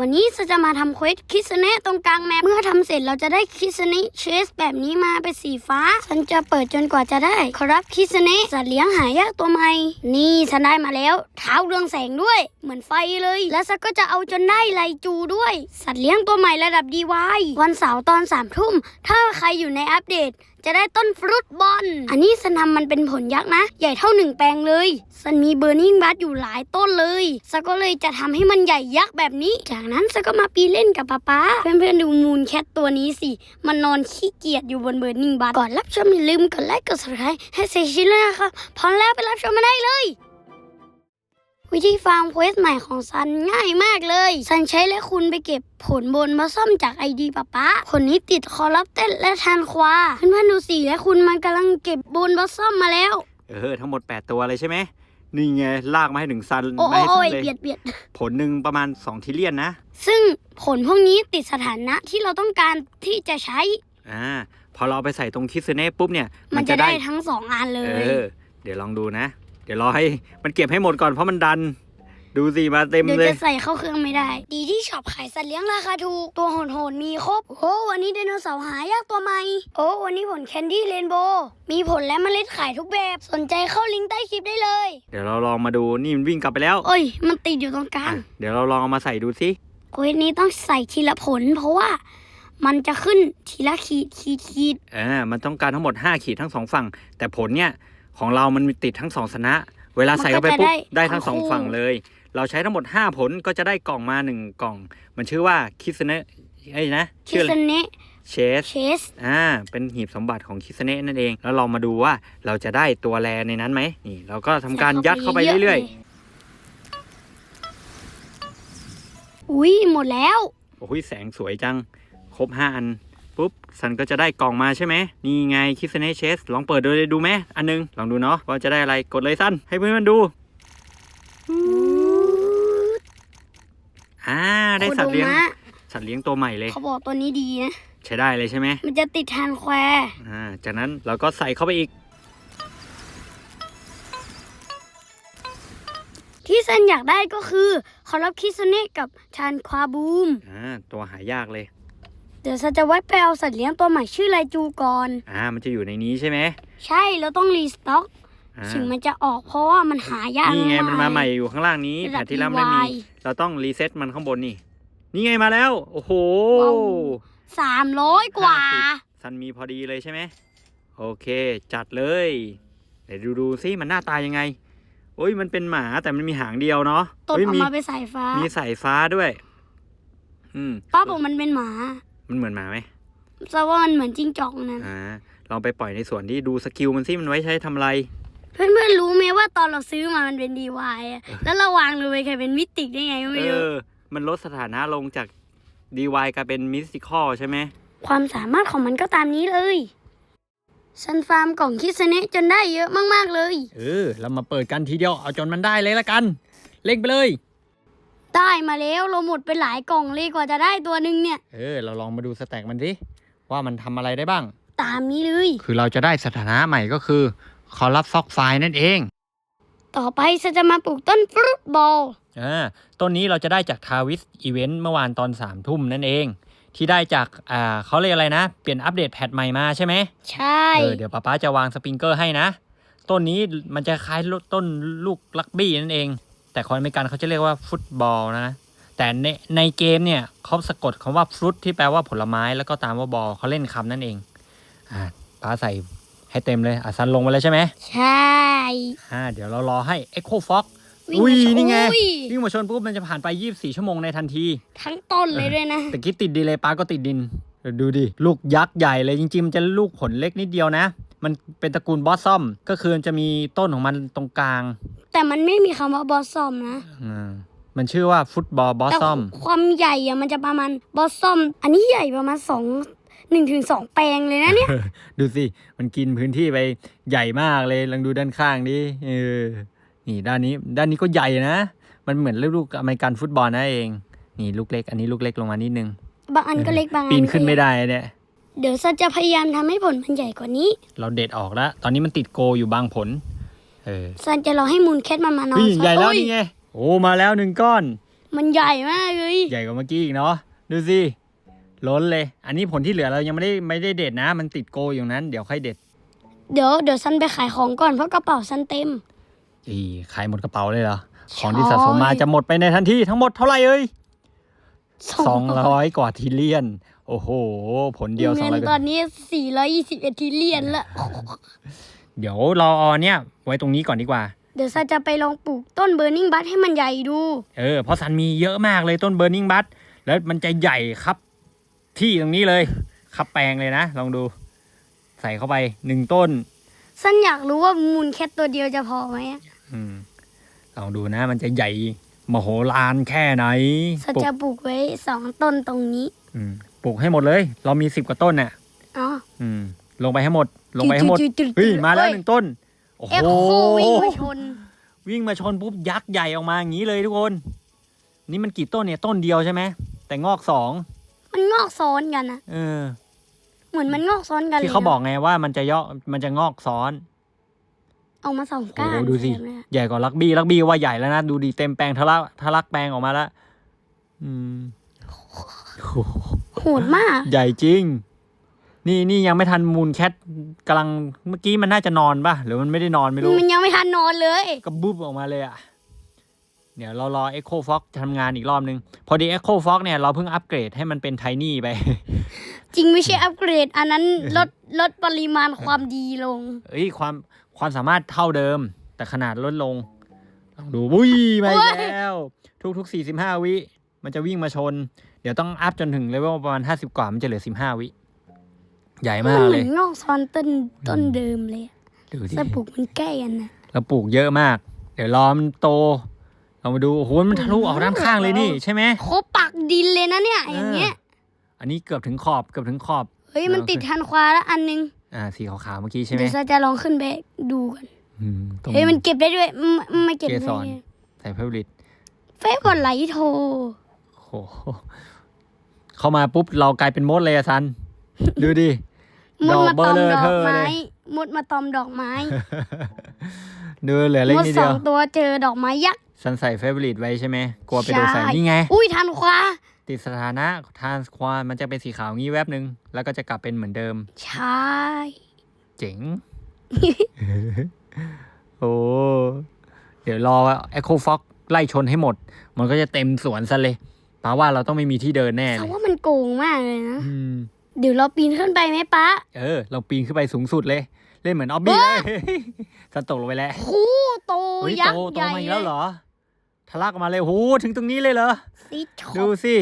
วันนี้จะมาทำเควสคิสเนะตรงกลางแมปเมื่อทำเสร็จเราจะได้คิสเนะเชสแบบนี้มาเป็นสีฟ้า ฉันจะเปิดจนกว่าจะได้ ครับคิสเนะสัตว์เลี้ยงหายากตัวใหม่นี่ฉันได้มาแล้ว เท้าเรืองแสงด้วย เหมือนไฟเลย และฉันก็จะเอาจนได้ไลจูด้วย สัตว์เลี้ยงตัวใหม่ระดับดีวายวันเสาร์ตอนสามทุ่มถ้าใครอยู่ในอัปเดต จะได้ต้นฟรุตบอล อันนี้สันทำมันเป็นผลยักษ์นะ ใหญ่เท่าหนึ่งแปลงเลยสันมีเบอร์นิงบัสอยู่หลายต้นเลยสันก็เลยจะทำให้มันใหญ่ยักษ์แบบนี้ จากนั้นสันก็มาปีเล่นกับป๊าป๊าเพื่อนๆดูมูนแคทตัวนี้สิ มันนอนขี้เกียจอยู่บนเบอร์นิงบัสก่อนรับชมอย่าลืมกดไลค์กดซับสไครต์ให้เซชินเลยนะครับพร้อมแล้วไปรับชมมาได้เลย วิธีฟาร์มเควสใหม่ของซันง่ายมากเลย ซันใช้และคุณไปเก็บผลบนมาซ่อมจากไอดีป๊าป๊าผลนี้ติดคอรับเต้นและทันควาเพื่อนๆดูสิและคุณมันกำลังเก็บบนมาซ่อมมาแล้ว เออ ทั้งหมด 8 ตัวเลยใช่ไหม นี่ไง ลากมาให้ถึงซันโอ้มาให้โอ้ซัยนเลย เบียดเบียด ผลหนึ่งประมาณ 2 ทิเลียนนะ ซึ่งผลพวกนี้ติดสถานะที่เราต้องการที่จะใช้ อ่า พอเราเอาไปใส่ตรงคิสเน่ปุ๊บเนี่ยมันจะได้ทั้งสองอันเลเอย อ เดี๋ยวลองดูนะ เดี๋ยวรอให้มันเก็บให้หมดก่อนเพราะมันดัน ดูสิมาเต็มเดี๋ยวเลย จะใส่เข้าเครื่องไม่ได้ ดีที่ช็อปขายสัตว์เลี้ยงราคาถูก ตัวโหดๆมีครบ โอ้วันนี้ไดโนเสาร์หายากตัวใหม่ โอ้วันนี้ผลแคนดี้เรนโบว์มีผลและเมล็ดขายทุกแบบ สนใจเข้าลิงก์ใต้คลิปได้เลย เดี๋ยวเราลองมาดูนี่มันวิ่งกลับไปแล้วโอ้ย มันติดอยู่ตรงกลาอะงเดี๋ยวเราลองเอามาใส่ดูสิเควสนี้ต้องใส่ทีละผล เพราะว่ามันจะขึ้นทีละขีดขีดขีด เออมันต้องการทั้งหมด 5 ขีดทั้งสองฝั่ง แต่ผลเนี่ย ของเรามันมีติดทั้งสองชนะ เวลาใส่เข้าไปปุ๊บได้ทั้งสองฝั่งเลย เราใช้ทั้งหมด 5 ผลก็จะได้กล่องมา 1 กล่อง มันชื่อว่าคิสเนะไอ้ยนะคิชื่ออะไรสเนะเชสเชสอ่า เป็นหีบสมบัติของคิสเนะนั่นเอง แล้วเรามาดูว่าเราจะได้ตัวแรในนั้นไหม นี่ เราก็ทำการยัดเข้าไปเรื่อยๆอุ้ยหมดแล้ว ๆ โอ้ยแสงสวยจัง ครบ 5 อัน ปุ๊บสันก็จะได้กล่องมาใช่ไหมนี่ไงคิสเนะเชสลองเปิดดูเลยดูไหมอันนึง ลองดูเนาะว่าจะได้อะไรกดเลยสั้น ให้เพื่อนๆดูอ่าได้สัตว์เลี้ยงโคโดมะสัตว์เลี้ยงตัวใหม่เลย เขาบอกตัวนี้ดีนะ ใช้ได้เลยใช่ไหม มันจะติดทานแควร์อ่าจากนั้นเราก็ใส่เข้าไปอีก ที่เซนอยากได้ก็คือคอรับคิสเนะกับชานควาบูมอ่าตัวหายากเลย เดี๋ยวเซนจะไวัดไปเอาสัตว์เลี้ยงตัวใหม่ชื่อไรจูก่อน อ่า มันจะอยู่ในนี้ใช่ไหมใช่เราต้องรีสต็อกอ่าถึงมันจะออกเพราะว่ามันหายากนี่ไงกๆมันมาใหม่อยู่ข้างล่างนี้ระแผดับนที่แล้วไม่มี DY เราต้องรีเซ็ตมันข้างบนนี่ นี่ไงมาแล้ว โอ้โหว้าวสามร้อยกว่าห้าสิบซันมีพอดีเลยใช่ไหม โอเค จัดเลยเดี๋ยวดูดูซิมันหน้าตายังไงโอ้ยมันเป็นหมาแต่มันมีหางเดียวเนาะตดเฮ้ยออกมีมาเป็นสายฟ้ามีสายฟ้าด้วย อืมป้าบอกมันเป็นหมา มันเหมือนหมาไหมแต่ว่ามันเหมือนจิ้งจอกนั่นอ่าลองไปปล่อยในส่วนที่ดูสกิลมันซิมันไว้ใช้ทำอะไรเพื่อนๆรู้ไหมว่าตอนเราซื้อมามันเป็นดีวายแล้วเราวางเลยใครเป็นมิติกได้ไงก็เอไม่รู้อ มันลดสถานะลงจาก DY กลายเป็นมิสติคอลใช่ไหมความสามารถของมันก็ตามนี้เลยฉันฟาร์มกล่องคิสเนะจนได้เยอะมากๆเลย เออ เรามาเปิดกันทีเดียวเอาจนมันได้เลยละกัน เล่งไปเลย ได้มาแล้วเราหมดไปหลายกล่องเลยกว่าจะได้ตัวหนึ่งเนี่ย เออ เราลองมาดูสแต็กมันสิว่ามันทำอะไรได้บ้าง ตามนี้เลย คือเราจะได้สถานะใหม่ก็คือคอรับซอกไฟนั่นเอง ต่อไปฉันจะมาปลูกต้นฟรุตบอล อ่าต้นนี้เราจะได้จากทาวิสอีเวนต์เมื่อวานตอนสามทุ่มนั่นเอง ที่ได้จากอ่าเขาเรียกอะไรนะ เปลี่ยนอัปเดตแพทใหม่มาใช่ไหมใช่ เออเดี๋ยวป้าป๊าจะวางสปริงเกอร์ให้นะ ต้นนี้มันจะคล้ายต้นลูกลักบี้นั่นเอง แต่คนอเมริกันเขาจะเรียกว่าฟุตบอลนะแต่ในในเกมเนี่ยเขาสะกดคำว่าฟรุตที่แปลว่าผลไม้แล้วก็ตามว่าบอลเขาเล่นคำนั่นเองอ่าป้าใส่ให้เต็มเลยอะซันลงไปแล้วใช่ไหมใช่อ่าเดี๋ยวเรารอให้ Echo Fox วิ่งอุ้ยมาชนี่ไงอุ้ยวิ่งมาชนปุ๊บมันจะผ่านไป 24 ชั่วโมงในทันที ทั้งต้นเลยด้วยนะแต่คิดติดดีเลยป้าก็ติดดิน ดูดิ ลูกยักษ์ใหญ่เลยจริงๆ มันจะลูกผลเล็กนิดเดียวนะ มันเป็นตระกูลบอสซอม ก็คือมันจะมีต้นของมันตรงกลาง แต่มันไม่มีคำว่าบอสซอมนะ อ่ามันชื่อว่าฟุตบอลบอสแต่ซอม ความใหญ่อะมันจะประมาณบอสซอม อันนี้ใหญ่ประมาณสองหนึ่งถึงสองแปลงเลยนะเนี่ย ดูสิ มันกินพื้นที่ไปใหญ่มากเลย ลองดูด้านข้างดิเออ นี่ด้านนี้ ด้านนี้ก็ใหญ่นะ มันเหมือนลูกอเมริกันฟุตบอลนะเอง นี่ลูกเล็ก อันนี้ลูกเล็กลงมานิดนึง บางอันก็เล็กบางอันปีนขึ้นก็ไม่ใหญ่ได้เนี่ย เดี๋ยวซันจะพยายามทำให้ผลมันใหญ่กว่านี้ เราเด็ดออกแล้ว ตอนนี้มันติดโกอยู่บางผล เออซันจะรอให้มูลแคทมันมานอนนี่ใหญ่แล้วโอ้ยนี่ไงโอ้มาแล้วหนึ่งก้อน มันใหญ่มากเลยใหญ่กว่าเมื่อกี้อีกเนาะดูสิล้นเลย อันนี้ผลที่เหลือเรายังไม่ได้ไม่ได้เด็ดนะ มันติดโกอยู่นั้น เดี๋ยวค่อยเด็ด เดี๋ยวเดี๋ยวซันไปขายของก่อนเพราะกระเป๋าซันเต็มอีขายหมดกระเป๋าเลยเหรอใช่ของที่สะสมมาจะหมดไปในทันทีทั้งหมดเท่าไหร่เอ้ยสองร้อยกว่าทิลเลียน โอ้โห ผลเดียวสองเงิร้อนยตอนนี้สี่ร้อยยี่สิบเอ็ดทีเลียนละ เดี๋ยวเราเอาเนี่ยไว้ตรงนี้ก่อนดีกว่า เดี๋ยวซันจะไปลองปลูกต้นเบอร์นิงบัสให้มันใหญ่ดู เออเพราะซันมีเยอะมากเลยต้นเบอร์นิงบัตแล้วมันจะใหญ่ครับ ที่ตรงนี้เลยครับแปลงเลยนะ ลองดู ใส่เข้าไปหนึ่งต้น ซันอยากรู้ว่ามูลแค่ตัวเดียวจะพอไหมอะอืมลองดูนะ มันจะใหญ่มโหฬารแค่ไหนซันปลูกจะปลูกไว้สองต้นตรงนี้ อืมปลูกให้หมดเลย เรามีสิบกว่าต้นน่ะอ๋อ อืม ลงไปให้หมด ลงไปให้หมดจุๆๆๆเฮ้ยมาแล้วเอ้ยหนึ่งต้นโอ้โหเอ็กโควิ่งมาชน วิ่งมาชนปุ๊บยักษ์ใหญ่ออกมาอย่างนี้เลยทุกคน นี่มันกี่ต้นเนี่ยต้นเดียวใช่ไหมแต่งอกสองมันงอกซ้อนกันนะเออ เหมือนมันงอกซ้อนกันเลยที่เขานะบอกไงว่ามันจะย่อมันจะงอกซ้อนเอามาสองโอ้ก้าโหนดูสิเห็นไหมอะใหญ่กว่าลักบี้ลักบี้ว่าใหญ่แล้วนะดูดีเต็มแปลงทะลักทะลักแปลงออกมาแล้วอืมโอ้โหโหดมาก ใหญ่จริง นี่นี่ยังไม่ทันมูลแคทกำลังเมื่อกี้มันน่าจะนอนป่ะ หรือมันไม่ได้นอนไม่รู้ มันยังไม่ทันนอนเลยก็บุบออกมาเลยอะ เดี๋ยวเรารอ Echo Fox ทำงานอีกรอบนึง พอดี Echo Fox เนี่ยเราเพิ่งอัปเกรดให้มันเป็นไทนี่ไป จริงไม่ใช่อัปเกรด อันนั้นลดลดปริมาณความดีลง เอ้ยความความสามารถเท่าเดิม แต่ขนาดลดลงลองดูวุ้ยมาอีกแล้ว ทุกทุกสี่สิบห้าวิ มันจะวิ่งมาชน เดี๋ยวต้องอัพจนถึงเลเวลประมาณห้าสิบกว่ามันจะเหลือสิบห้าวิ ใหญ่มัมานกเหเลมือยนงอกซ้อนต้นต้นเดิมเลยอะดูที่แต่ปลูกมันใกล้กันนะเราปลูกเยอะมาก เดี๋ยวรอมันโต เรามาดูโอ้โหมันทะลุออกด้านข้างเลยนี่ใช่ไหมโคปักดินเลยนะเนี่ย อย่างเงี้ย อันนี้เกือบถึงขอบเกือบถึงขอบ เฮ้ยมันติดทันควาแล้วอันนึงอ่าสีขาวๆเมื่อกี้ใช่ไหมเดี๋ยวซาจะลองขึ้นไปดูกันอืมตรง เฮ้ยมันเก็บได้ด้วยไม่ไม่เก็บเกได้สด้รวยใส่เพลริตเฟซกดไลท์โทรโอ้โหเข้ามาปุ๊บเรากลายเป็นมดเลยอะซัน ดูดิ มุดมาดอกเบตออร์มเลอดอเทกอร์ไม้เลยมุดมาตอมดอกไม้ ดูเหลือเล็กมุดนิดสเดีอยว งตัวเจอดอกไม้ยักษ์ซันใส่เฟเวอริตไว้ใช่ไหม กลัวไปโดนใส่ใช่ นี่ไง อุ้ยทันควาติดสถานะทานความันจะเป็นสีขาวงี้แวบนึงแล้วก็จะกลับเป็นเหมือนเดิม ใช่ เจ๋ง โอ้ เดี๋ยวรอเอ็กโคฟ็อกไล่ชนให้หมด มันก็จะเต็มสวนซะเลยป้าว่าเราต้องไม่มีที่เดินแน่เขาเลยว่ามันโกงมากเลยนะ อืม เดี๋ยวเราปีนขึ้นไปไหมป๊าเออ เราปีนขึ้นไปสูงสุดเลย เล่นเหมือนออบบี้เลยสันตกลงไปแล้วโอ้โตเฮ้ยยัโตกษ์โตใหญ่มาอีกแล้วเหรอทะลักออกมาเลยโหถึงตรงนี้เลยเหรอ ซีชดูอบสิ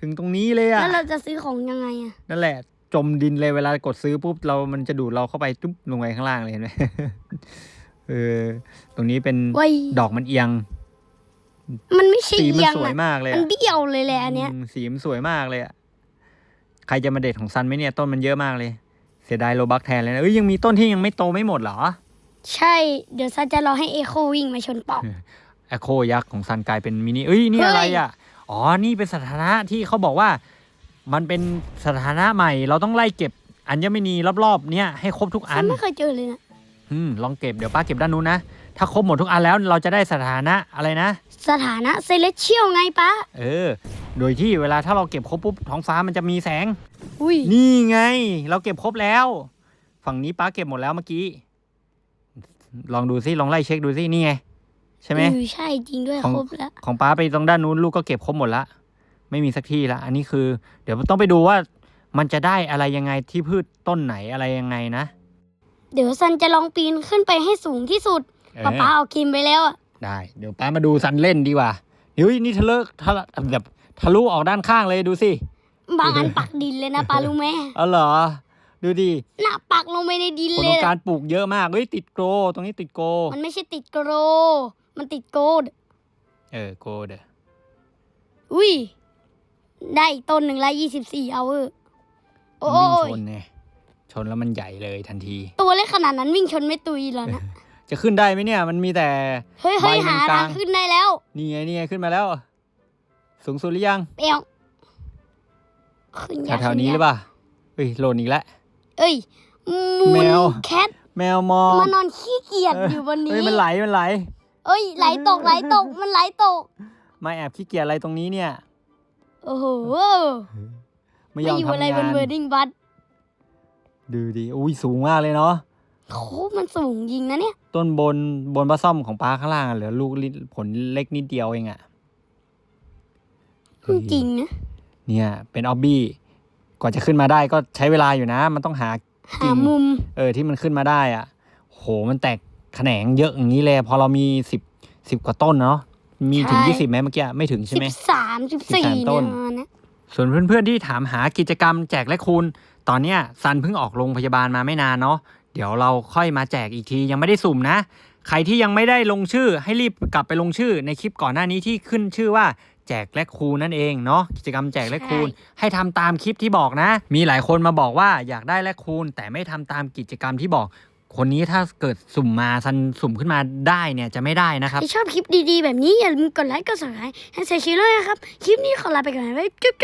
ถึงตรงนี้เลยอะแล้วเราจะซื้อของยังไงอะนั่นแหละ จมดินเลยเวลากดซื้อปุ๊บเรามันจะดูดเราเข้าไปจุ๊บลงไปข้างล่างเลยเห็นไหม เออตรงนี้เป็นไว้ยดอกมันเอียง มันไม่ใช่สีมันเอียงสวยอะมากเลยมันอะเบี้ยวเลยแหละอันเนี้ย อืมสีมันสวยมากเลยอะ ใครจะมาเด็ดของซันไหมเนี่ยต้นมันเยอะมากเลย เสียดายโลบักแทนเลยนะเอ้ยยังมีต้นที่ยังไม่โตไม่หมดเหรอ ใช่ เดี๋ยวซันจะรอให้เอโควิ่งมาชนปอกแอคโคยักษ์ของซันกลายเป็นมินิเอ้ยนี่เฮ้ยอะไรอะอ๋อนี่เป็นสถานะที่เขาบอกว่า มันเป็นสถานะใหม่ เราต้องไล่เก็บอัญมณีรอบๆเนี่ยให้ครบทุกอัฉันนไม่เคยเจอเลยนะอืมลองเก็บเดี๋ยวป้าเก็บด้านนู้นนะถ้าครบหมดทุกอันแล้วเราจะได้สถานะอะไรนะ สถานะเซเลเชียลไงป๊าเออ โดยที่เวลาถ้าเราเก็บครบปุ๊บท้องฟ้ามันจะมีแสง อุ้ยนี่ไง เราเก็บครบแล้ว ฝั่งนี้ป้าเก็บหมดแล้วเมื่อกี้ ลองดูซิลองไล่เช็คดูซินี่ไง ใช่ไหมเออใช่จริงด้วยของครบแล้ว ของป้าไปตรงด้านนู้นลูกก็เก็บครบหมดละไม่มีสักที่ละอันนี้คือ เดี๋ยวต้องไปดูว่ามันจะได้อะไรยังไงที่พืชต้นไหนอะไรยังไงนะ เดี๋ยวซันจะลองปีนขึ้นไปให้สูงที่สุดเออป๊าป๊าเอาคิมไปแล้วอะได้ เดี๋ยวป้ามาดูซันเล่นดีกว่าเฮ้ยนี่ทะลุทะลุแบบ ทะลุออกด้านข้างเลยดูสิ บางอันปักดินเลยนะป๊ารู้ไหมเออเหรอ ดูดิน่ะปักลงไปในดินผลเลขยองการปลูกเยอะมากเฮ้ยติดโกรตรงนี้ติดโกมันไม่ใช่ติดโกรมันติดโกดเออโกเด้ออุ้ย ได้อีกต้นหนึ่งละยี่สิบสี่เอาเออโอ้มันวิ่งยชนไงชนแล้วมันใหญ่เลยทันที ตัวเล็กขนาดนั้นวิ่งชนไม่ตุยแล้วนะ จะขึ้นได้ไหมเนี่ย มันมีแต่ เฮ้ยเฮ้ยใบมันหากลาทาง งขึ้นได้แล้ว นี่ไงนี่ไงขึ้นมาแล้ว สูงสุดหรือยังเปียวขึ้นยากแถวๆนี้หรือเปล่าเฮ้ยหล่นอีกแล้ว เอ้ยมูแมนวแคทแมวมองมานอนขี้เกียจเอออยู่บนนี้เฮ้ยมันไหลมันไหล เอ้ยไหลตกไหลตกมันไหลตก มาแอบขี้เกียจอะไรตรงนี้เนี่ย โอ้โหไม่ยอมอยู่ทำอะไรงาบนนเวอร์ดิงบัตดูดิอุ้ยสูงมากเลยเนาะโคมันสูงยิงนะเนี่ย ต้นบนบนปลาซ่อมของปลาข้างล่างอะเหลือลูกลิผลเล็กนิดเดียวเองอะ จริงนะเนี่ยเป็นออบบี้กว่าจะขึ้นมาได้ก็ใช้เวลาอยู่นะ มันต้องหาหามุม เออที่มันขึ้นมาได้อะ โหมันแตกแขนงเยอะอย่างนี้เลยพอเรามีสิบสิบกว่าต้นเนาะมีถึงใช่ยี่สิบไหมเมื่อกี้ไม่ถึงใช่สิไหมบสามสิบสี่13ต้เนี่ยนนะส่วนเพื่อนๆที่ถามหากิจกรรมแจกและคูณ ตอนเนี้ยซันเพิ่งออกโรงพยาบาลมาไม่นานเนาะเดี๋ยวเราค่อยมาแจกอีกทียังไม่ได้สุ่มนะ ใครที่ยังไม่ได้ลงชื่อให้รีบกลับไปลงชื่อในคลิปก่อนหน้านี้ที่ขึ้นชื่อว่า แจกและคูณนั่นเองเนาะกิจกรรมแจกและคูณ ให้ทำตามคลิปที่บอกนะ มีหลายคนมาบอกว่าอยากได้และคูณ แต่ไม่ทำตามกิจกรรมที่บอก คนนี้ถ้าเกิดสุ่มมาซันสุ่มขึ้นมาได้เนี่ยจะไม่ได้นะครับถ้าชอบคลิปดีๆ แบบนี้อย่าลืมกดไลค์กด subscribe ให้เซชิโร่นะครับ คลิปนี้ขอลาไปก่อนไว้จุ๊บ